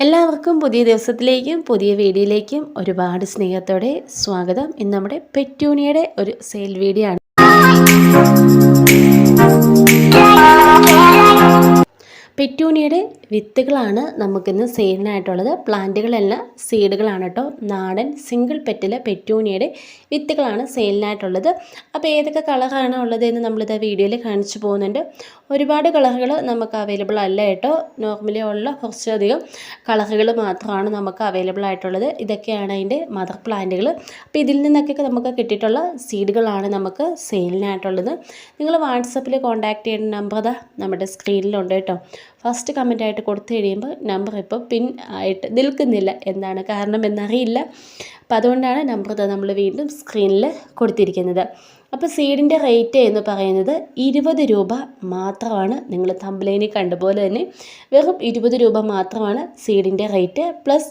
എല്ലാവർക്കും പുതിയ ദിവസത്തിലേക്കും പുതിയ വീഡിയോയിലേക്കും ഒരുപാട് സ്നേഹത്തോടെ സ്വാഗതം. ഇന്ന് നമ്മുടെ പെറ്റൂണിയുടെ ഒരു സെയിൽ വീഡിയോ ആണ്. പെറ്റൂണിയുടെ വിത്തുകളാണ് നമുക്കിന്ന് സെയിലിനായിട്ടുള്ളത് പ്ലാന്റുകളെല്ലാം സീഡുകളാണ് കേട്ടോ. നാടൻ സിംഗിൾ പെറ്റിലെ പെറ്റൂണിയുടെ വിത്തുകളാണ് സെയിലിനായിട്ടുള്ളത് അപ്പോൾ ഏതൊക്കെ കളറാണ് ഉള്ളത് എന്ന് നമ്മളിത് വീഡിയോയിൽ കാണിച്ചു പോകുന്നുണ്ട്. ഒരുപാട് കളറുകൾ നമുക്ക് അവൈലബിൾ അല്ല കേട്ടോ. നോർമലി ഉള്ള കുറച്ചധികം കളറുകൾ മാത്രമാണ് നമുക്ക് അവൈലബിൾ ആയിട്ടുള്ളത്. ഇതൊക്കെയാണ് അതിന്റെ മദർ പ്ലാന്റുകൾ അപ്പോൾ ഇതിൽ നിന്നൊക്കെ നമുക്ക് കിട്ടിയിട്ടുള്ള സീഡുകളാണ് നമുക്ക് സെയിലിനായിട്ടുള്ളത് നിങ്ങൾ വാട്സപ്പിൽ കോൺടാക്ട് ചെയ്യേണ്ട നമ്പർ നമ്മുടെ സ്ക്രീനിലുണ്ട് കേട്ടോ. ഫസ്റ്റ് കമന്റ് ആയിട്ട് കൊടുത്തു കഴിയുമ്പോൾ നമ്പർ ഇപ്പോൾ പിൻ ആയിട്ട് നിൽക്കുന്നില്ല എന്താണ് കാരണം എന്നറിയില്ല. അപ്പോൾ അതുകൊണ്ടാണ് നമ്പർ നമ്മൾ വീണ്ടും സ്ക്രീനിൽ കൊടുത്തിരിക്കുന്നത്. അപ്പോൾ സീഡിന്റെ റേറ്റ് എന്ന് പറയുന്നത് ഇരുപത് രൂപ മാത്രമാണ്. നിങ്ങൾ തമ്പ്ലൈനിൽ കണ്ടപോലെ തന്നെ വെറും ഇരുപത് രൂപ മാത്രമാണ് സീഡിന്റെ റേറ്റ് പ്ലസ്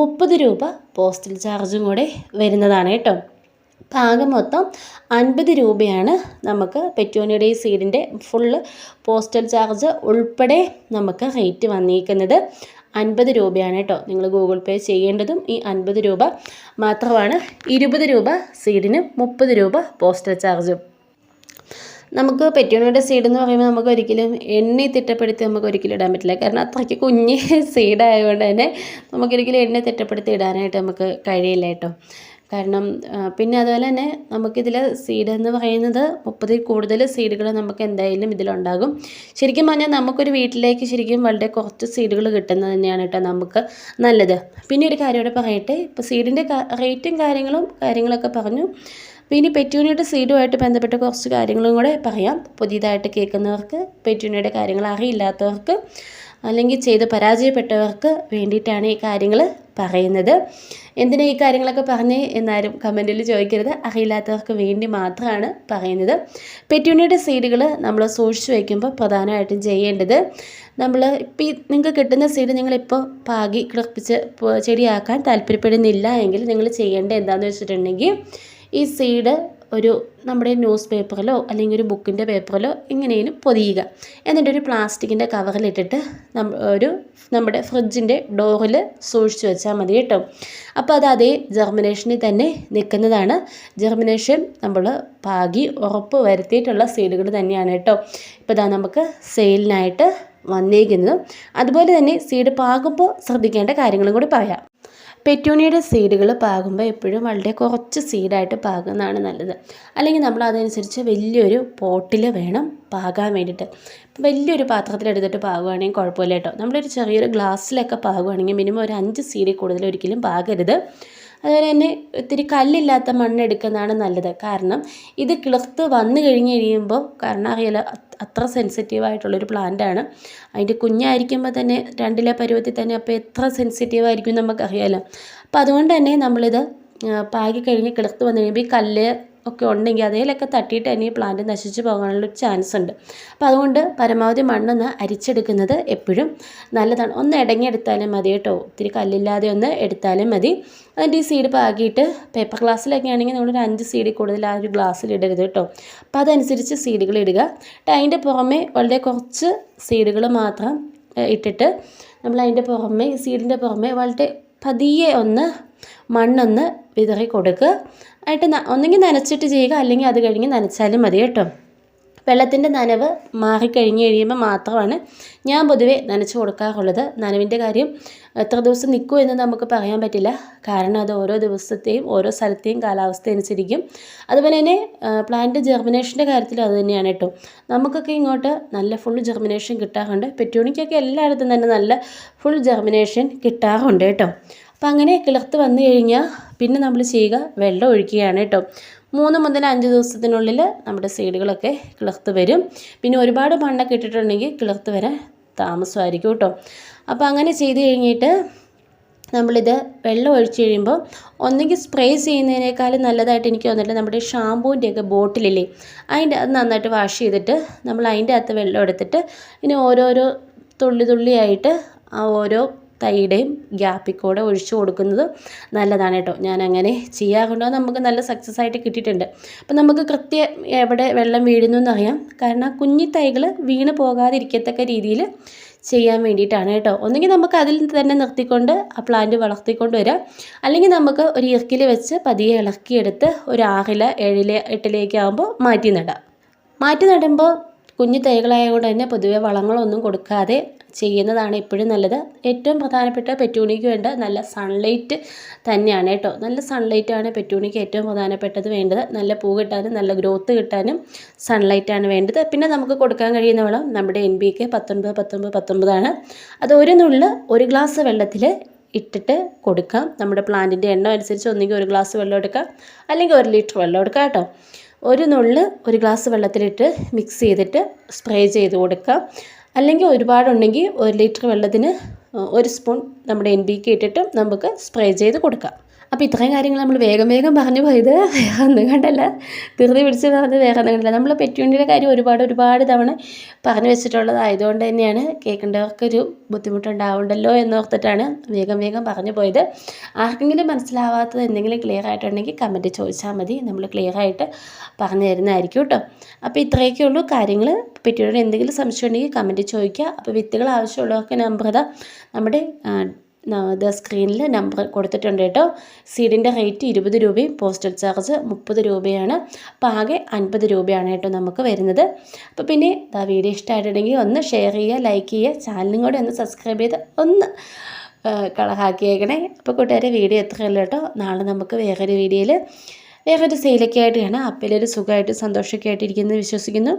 മുപ്പത് രൂപ പോസ്റ്റൽ ചാർജും കൂടെ വരുന്നതാണ് കേട്ടോ. പാകം മൊത്തം അൻപത് രൂപയാണ് നമുക്ക് പെറ്റോണിയുടെ ഈ സീഡിന്റെ ഫുള്ള് പോസ്റ്റൽ ചാർജ് ഉൾപ്പെടെ നമുക്ക് റേറ്റ് വന്നിരിക്കുന്നത് അൻപത് രൂപയാണ് കേട്ടോ. നിങ്ങൾ ഗൂഗിൾ പേ ചെയ്യേണ്ടതും ഈ അൻപത് രൂപ മാത്രമാണ്. ഇരുപത് രൂപ സീഡിന് മുപ്പത് രൂപ പോസ്റ്റൽ ചാർജും നമുക്ക് പെറ്റോണിയുടെ സീഡ് എന്ന് പറയുമ്പോൾ നമുക്ക് ഒരിക്കലും എണ്ണി തിട്ടപ്പെടുത്തി നമുക്ക് ഒരിക്കലും ഇടാൻ പറ്റില്ല. കാരണം അത്രയ്ക്ക് കുഞ്ഞ് സീഡായതുകൊണ്ട് തന്നെ നമുക്കൊരിക്കലും എണ്ണി തിട്ടപ്പെടുത്തി ഇടാനായിട്ട് നമുക്ക് കഴിയില്ല കേട്ടോ. കാരണം പിന്നെ അതുപോലെ തന്നെ നമുക്കിതിൽ സീഡ് എന്ന് പറയുന്നത് മുപ്പതിൽ കൂടുതൽ സീഡുകൾ നമുക്ക് എന്തായാലും ഇതിലുണ്ടാകും. ശരിക്കും പറഞ്ഞാൽ നമുക്കൊരു വീട്ടിലേക്ക് ശരിക്കും വളരെ കുറച്ച് സീഡുകൾ കിട്ടുന്നത് തന്നെയാണ് കേട്ടോ നമുക്ക് നല്ലത്. പിന്നെ ഒരു കാര്യം കൂടെ പറയട്ടെ ഇപ്പോൾ സീഡിന്റെ റേറ്റും കാര്യങ്ങളും കാര്യങ്ങളൊക്കെ പറഞ്ഞു. പിന്നെ പെറ്റൂണിയുടെ സീഡുമായിട്ട് ബന്ധപ്പെട്ട കുറച്ച് കാര്യങ്ങളും കൂടെ പറയാം. പുതിയതായിട്ട് കേൾക്കുന്നവർക്ക് പെറ്റൂണിയുടെ കാര്യങ്ങൾ അറിയില്ലാത്തവർക്ക്. അല്ലെങ്കിൽ ചെയ്ത് പരാജയപ്പെട്ടവർക്ക് വേണ്ടിയിട്ടാണ് ഈ കാര്യങ്ങൾ പറയുന്നത്. എന്തിനാ ഈ കാര്യങ്ങളൊക്കെ പറഞ്ഞ് എന്നാരും കമന്റിൽ ചോദിക്കരുത്. അറിയില്ലാത്തവർക്ക് വേണ്ടി മാത്രമാണ് പറയുന്നത്. പെറ്റ്യൂണിയുടെ സീഡുകൾ നമ്മൾ സൂക്ഷിച്ചു വയ്ക്കുമ്പോൾ പ്രധാനമായിട്ടും ചെയ്യേണ്ടത് നമ്മൾ ഇപ്പം നിങ്ങൾക്ക് കിട്ടുന്ന സീഡ് നിങ്ങളിപ്പോൾ പാകി കിളപ്പിച്ച് ചെടിയാക്കാൻ താല്പര്യപ്പെടുന്നില്ല എങ്കിൽ നിങ്ങൾ ചെയ്യേണ്ടത് എന്താണെന്ന് വെച്ചിട്ടുണ്ടെങ്കിൽ ഈ സീഡ് ഒരു നമ്മുടെ ന്യൂസ് പേപ്പറിലോ അല്ലെങ്കിൽ ഒരു ബുക്കിന്റെ പേപ്പറിലോ എങ്ങനെയും പൊതിയുക. എന്നിട്ട് ഒരു പ്ലാസ്റ്റിക്കിന്റെ കവറിലിട്ടിട്ട് നമ്മ ഒരു നമ്മുടെ ഫ്രിഡ്ജിന്റെ ഡോറിൽ സൂക്ഷിച്ച് വെച്ചാൽ മതി കേട്ടോ. അപ്പോൾ അത് അതേ ജെർമിനേഷനിൽ തന്നെ നിൽക്കുന്നതാണ്. ജെർമിനേഷൻ നമ്മൾ പാകി ഉറപ്പ് വരുത്തിയിട്ടുള്ള സീഡുകൾ തന്നെയാണ് കേട്ടോ. ഇപ്പോൾ ഇതാ നമുക്ക് സെയിലിനായിട്ട് വന്നേക്കുന്നത്. അതുപോലെ തന്നെ സീഡ് പാകുമ്പോൾ ശ്രദ്ധിക്കേണ്ട കാര്യങ്ങളും കൂടി പറയാം. പെറ്റൂണിയുടെ സീഡുകൾ പാകുമ്പോൾ എപ്പോഴും വളരെ കുറച്ച് സീഡായിട്ട് പാകുന്നതാണ് നല്ലത്. അല്ലെങ്കിൽ നമ്മൾ അതനുസരിച്ച് വലിയൊരു പോട്ടിൽ വേണം പാകാൻ വേണ്ടിയിട്ട്. വലിയൊരു പാത്രത്തിലെടുത്തിട്ട് പാകുകയാണെങ്കിൽ കുഴപ്പമില്ല കേട്ടോ. നമ്മളൊരു ചെറിയൊരു ഗ്ലാസ്സിലൊക്കെ പാകുകയാണെങ്കിൽ മിനിമം ഒരു അഞ്ച് സീഡിൽ കൂടുതൽ ഒരിക്കലും പാകരുത്. അതുപോലെ തന്നെ ഒത്തിരി കല്ലില്ലാത്ത മണ്ണെടുക്കുന്നതാണ് നല്ലത്. കാരണം ഇത് കിളിർത്ത് വന്നു കഴിഞ്ഞ് കഴിയുമ്പോൾ കാരണം അറിയാലോ അത്ര സെൻസിറ്റീവ് ആയിട്ടുള്ളൊരു പ്ലാന്റ് ആണ്. അതിന്റെ കുഞ്ഞായിരിക്കുമ്പോൾ തന്നെ രണ്ടിലെ പരുവത്തിൽ തന്നെ അപ്പോൾ എത്ര സെൻസിറ്റീവ് ആയിരിക്കും നമുക്കറിയാലോ. അപ്പോൾ അതുകൊണ്ട് തന്നെ നമ്മളിത് പാകി കഴിഞ്ഞ് കിളിർത്ത് വന്നു കഴിയുമ്പോൾ ഈ കല്ല് ഒക്കെ ഉണ്ടെങ്കിൽ അതേലൊക്കെ തട്ടിയിട്ട് തന്നെ ഈ പ്ലാന്റ് നശിച്ചു പോകാനുള്ള ചാൻസ് ഉണ്ട്. അപ്പോൾ അതുകൊണ്ട് പരമാവധി മണ്ണൊന്ന് അരിച്ചെടുക്കുന്നത് എപ്പോഴും നല്ലതാണ്. ഒന്ന് ഇടങ്ങിയെടുത്താലും മതി കേട്ടോ. ഒത്തിരി കല്ലില്ലാതെ ഒന്ന് എടുത്താലും മതി. അതിന്റെ ഈ സീഡ് പാകിയിട്ട് പേപ്പർ ഗ്ലാസ്സിലൊക്കെ ആണെങ്കിൽ നമ്മളൊരു അഞ്ച് സീഡ് കൂടുതൽ ആ ഒരു ഗ്ലാസ്സിൽ ഇടരുത് കേട്ടോ. അപ്പോൾ അതനുസരിച്ച് സീഡുകൾ ഇടുക. അതിന്റെ പുറമെ വളരെ കുറച്ച് സീഡുകൾ മാത്രം ഇട്ടിട്ട് നമ്മൾ അതിന്റെ പുറമെ സീഡിന്റെ പുറമെ വളരെ പതിയെ ഒന്ന് മണ്ണൊന്ന് വിതറി കൊടുക്കുക ആയിട്ട് ഒന്നെങ്കിൽ നനച്ചിട്ട് ചെയ്യുക അല്ലെങ്കിൽ അത് കഴിഞ്ഞ് നനച്ചാലും മതി കേട്ടോ. വെള്ളത്തിന്റെ നനവ് മാറിക്കഴിഞ്ഞ് കഴിയുമ്പോൾ മാത്രമാണ് ഞാൻ പൊതുവേ നനച്ച് കൊടുക്കാറുള്ളത്. നനവിന്റെ കാര്യം എത്ര ദിവസം നിൽക്കും എന്ന് നമുക്ക് പറയാൻ പറ്റില്ല. കാരണം അത് ഓരോ ദിവസത്തെയും ഓരോ സ്ഥലത്തെയും കാലാവസ്ഥ അനുസരിക്കും. അതുപോലെ തന്നെ പ്ലാന്റ് ജെർമിനേഷന്റെ കാര്യത്തിലും അത് തന്നെയാണ് കേട്ടോ. നമുക്കൊക്കെ ഇങ്ങോട്ട് നല്ല ഫുൾ ജെർമിനേഷൻ കിട്ടാറുണ്ട്. പെറ്റൂണിക്കൊക്കെ എല്ലായിടത്തും തന്നെ നല്ല ഫുൾ ജെർമിനേഷൻ കിട്ടാറുണ്ട് കേട്ടോ. അപ്പം അങ്ങനെ കിളിർത്ത് വന്നു കഴിഞ്ഞാൽ പിന്നെ നമ്മൾ ചെയ്യുക വെള്ളം ഒഴിക്കുകയാണ് കേട്ടോ. മൂന്ന് മുതൽ അഞ്ച് ദിവസത്തിനുള്ളിൽ നമ്മുടെ സീഡുകളൊക്കെ കിളിർത്ത് വരും. പിന്നെ ഒരുപാട് മണ്ണൊക്കെ ഇട്ടിട്ടുണ്ടെങ്കിൽ കിളിർത്ത് വരാൻ താമസമായിരിക്കും കേട്ടോ. അപ്പോൾ അങ്ങനെ ചെയ്ത് കഴിഞ്ഞിട്ട് നമ്മളിത് വെള്ളം ഒഴിച്ച് കഴിയുമ്പോൾ ഒന്നെങ്കിൽ സ്പ്രേ ചെയ്യുന്നതിനേക്കാളും നല്ലതായിട്ട് എനിക്ക് തോന്നിയിട്ട് നമ്മുടെ ഷാമ്പൂവിന്റെയൊക്കെ ബോട്ടിലില്ലേ അതിന്റെ അത് നന്നായിട്ട് വാഷ് ചെയ്തിട്ട് നമ്മൾ അതിന്റെ അകത്ത് വെള്ളം എടുത്തിട്ട് ഇനി ഓരോരോ തുള്ളി തുള്ളിയായിട്ട് ആ ഓരോ തൈയുടെയും ഗ്യാപ്പിൽ കൂടെ ഒഴിച്ചു കൊടുക്കുന്നത് നല്ലതാണ് കേട്ടോ. ഞാൻ അങ്ങനെ ചെയ്യാറുണ്ട് നമുക്ക് നല്ല സക്സസ് ആയിട്ട് കിട്ടിയിട്ടുണ്ട്. അപ്പം നമുക്ക് കൃത്യം എവിടെ വെള്ളം വീഴുന്നു എന്നറിയാം. കാരണം കുഞ്ഞി തൈകൾ വീണ് പോകാതിരിക്കത്തക്ക രീതിയിൽ ചെയ്യാൻ വേണ്ടിയിട്ടാണ് കേട്ടോ. ഒന്നുകിൽ നമുക്ക് അതിൽ തന്നെ നിർത്തിക്കൊണ്ട് ആ പ്ലാന്റ് വളർത്തിക്കൊണ്ട് വരാം. അല്ലെങ്കിൽ നമുക്ക് ഒരു ഇറക്കിൽ വെച്ച് പതിയെ ഇളക്കിയെടുത്ത് ഒരു ആറില ഏഴില എട്ടിലേക്ക് ആകുമ്പോൾ മാറ്റി നടാം. മാറ്റി നടുമ്പോൾ കുഞ്ഞു തൈകളായതുകൊണ്ട് തന്നെ പൊതുവെ വളങ്ങളൊന്നും കൊടുക്കാതെ ചെയ്യുന്നതാണ് എപ്പോഴും നല്ലത്. ഏറ്റവും പ്രധാനപ്പെട്ട പെറ്റൂണിക്ക് വേണ്ട നല്ല സൺലൈറ്റ് തന്നെയാണ് കേട്ടോ. നല്ല സൺലൈറ്റാണ് പെറ്റൂണിക്ക് ഏറ്റവും പ്രധാനപ്പെട്ടത് വേണ്ടത്. നല്ല പൂ കിട്ടാനും നല്ല ഗ്രോത്ത് കിട്ടാനും സൺലൈറ്റാണ് വേണ്ടത്. പിന്നെ നമുക്ക് കൊടുക്കാൻ കഴിയുന്ന വളം നമ്മുടെ എൻ ബി കെ പത്തൊൻപത് പത്തൊൻപത് പത്തൊൻപതാണ് അത് ഒരു നുള്ള് ഒരു ഗ്ലാസ് വെള്ളത്തിൽ ഇട്ടിട്ട് കൊടുക്കാം. നമ്മുടെ പ്ലാന്റിന്റെ എണ്ണം അനുസരിച്ച് ഒന്നുകിൽ ഒരു ഗ്ലാസ് വെള്ളം എടുക്കാം. അല്ലെങ്കിൽ ഒരു ലിറ്റർ വെള്ളം എടുക്കാം കേട്ടോ. ഒരു നുള്ള് ഒരു ഗ്ലാസ് വെള്ളത്തിലിട്ട് മിക്സ് ചെയ്തിട്ട് സ്പ്രേ ചെയ്ത് കൊടുക്കുക അല്ലെങ്കിൽ ഒരുപാടുണ്ടെങ്കിൽ ഒരു ലിറ്റർ വെള്ളത്തിന് ഒരു സ്പൂൺ നമ്മുടെ എൻ ബി കെ ഇട്ടിട്ട് നമുക്ക് സ്പ്രേ ചെയ്ത് കൊടുക്കാം. അപ്പോൾ ഇത്രയും കാര്യങ്ങൾ നമ്മൾ വേഗം വേഗം പറഞ്ഞു പോയത്. വേറെ ഒന്നും കണ്ടല്ല. ധൃതി പിടിച്ച് പറഞ്ഞ് വേറെ ഒന്നും കണ്ടല്ല. നമ്മൾ പെറ്റുവിന്റെ കാര്യം ഒരുപാട് ഒരുപാട് തവണ പറഞ്ഞു വെച്ചിട്ടുള്ളത് ആയതുകൊണ്ട് തന്നെയാണ് കേൾക്കേണ്ടവർക്കൊരു ബുദ്ധിമുട്ടുണ്ടാവുണ്ടല്ലോ എന്നോർത്തിട്ടാണ് വേഗം വേഗം പറഞ്ഞു പോയത്. ആർക്കെങ്കിലും മനസ്സിലാവാത്തത് എന്തെങ്കിലും ക്ലിയർ ആയിട്ടുണ്ടെങ്കിൽ കമന്റ് ചോദിച്ചാൽ മതി. നമ്മൾ ക്ലിയർ ആയിട്ട് പറഞ്ഞു തരുന്നതായിരിക്കും കേട്ടോ. അപ്പോൾ ഇത്രയൊക്കെ ഉള്ളൂ കാര്യങ്ങൾ. പെറ്റിയുടെ എന്തെങ്കിലും സംശയം ഉണ്ടെങ്കിൽ കമന്റ് ചോദിക്കുക. അപ്പോൾ വിത്തുകൾ ആവശ്യമുള്ളവർക്ക് നമ്പർ നമ്മുടെ ഇത് സ്ക്രീനിൽ നമ്പർ കൊടുത്തിട്ടുണ്ട് കേട്ടോ. സീഡിന്റെ റേറ്റ് ഇരുപത് രൂപയും പോസ്റ്റൽ ചാർജ് മുപ്പത് രൂപയാണ്. അപ്പോൾ ആകെ അൻപത് രൂപയാണ് കേട്ടോ നമുക്ക് വരുന്നത്. അപ്പോൾ പിന്നെ ആ വീഡിയോ ഇഷ്ടമായിട്ടുണ്ടെങ്കിൽ ഒന്ന് ഷെയർ ചെയ്യുക ലൈക്ക് ചെയ്യുക ചാനലും കൂടെ ഒന്ന് സബ്സ്ക്രൈബ് ചെയ്ത് ഒന്ന് കളഹാക്കിയേക്കണേ അപ്പോൾ കൂട്ടുകാരെ വീഡിയോ എത്രയല്ലോ കേട്ടോ. നാളെ നമുക്ക് വേറൊരു വീഡിയോയിൽ വേറൊരു സെയിലൊക്കെ ആയിട്ട് കാണാം. അപ്പിലൊരു സുഖമായിട്ട് സന്തോഷമൊക്കെ ആയിട്ടിരിക്കുന്നു വിശ്വസിക്കുന്നു.